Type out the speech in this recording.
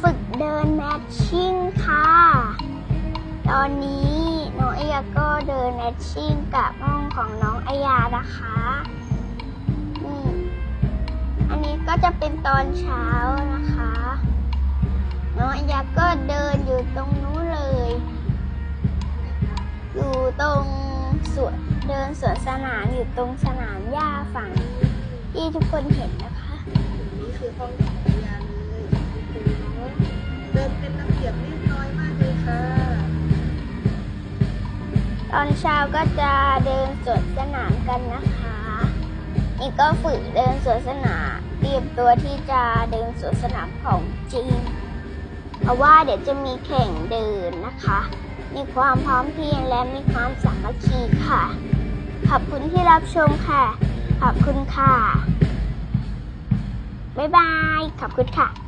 ฝึกเดินแมทชิ่งค่ะ ตอนนี้น้องไอยาก็เดินแมทชิ่งกับห้องของน้องไอยานะคะนี่อันนี้ก็จะเป็นตอนเช้านะคะ น้องไอยาก็เดินอยู่ตรงนู้นเลย อยู่ตรงสวนเดินสวนสนามอยู่ตรงสนามหญ้าฝั่งที่ทุกคนเห็นนะคะนี่คือห้อง ตอนเช้าก็จะเดินสวนสนามกันนะคะนี่ก็ฝึกเดินสวนสนามเตรียมตัวที่จะเดินสวนสนามของจริงเพราะว่าเดี๋ยวจะมีแข่งเดินนะคะ มีความพร้อมเพรียงและมีความสามัคคีค่ะ ขอบคุณที่รับชมค่ะ ขอบคุณค่ะ บ๊ายบาย ขอบคุณค่ะ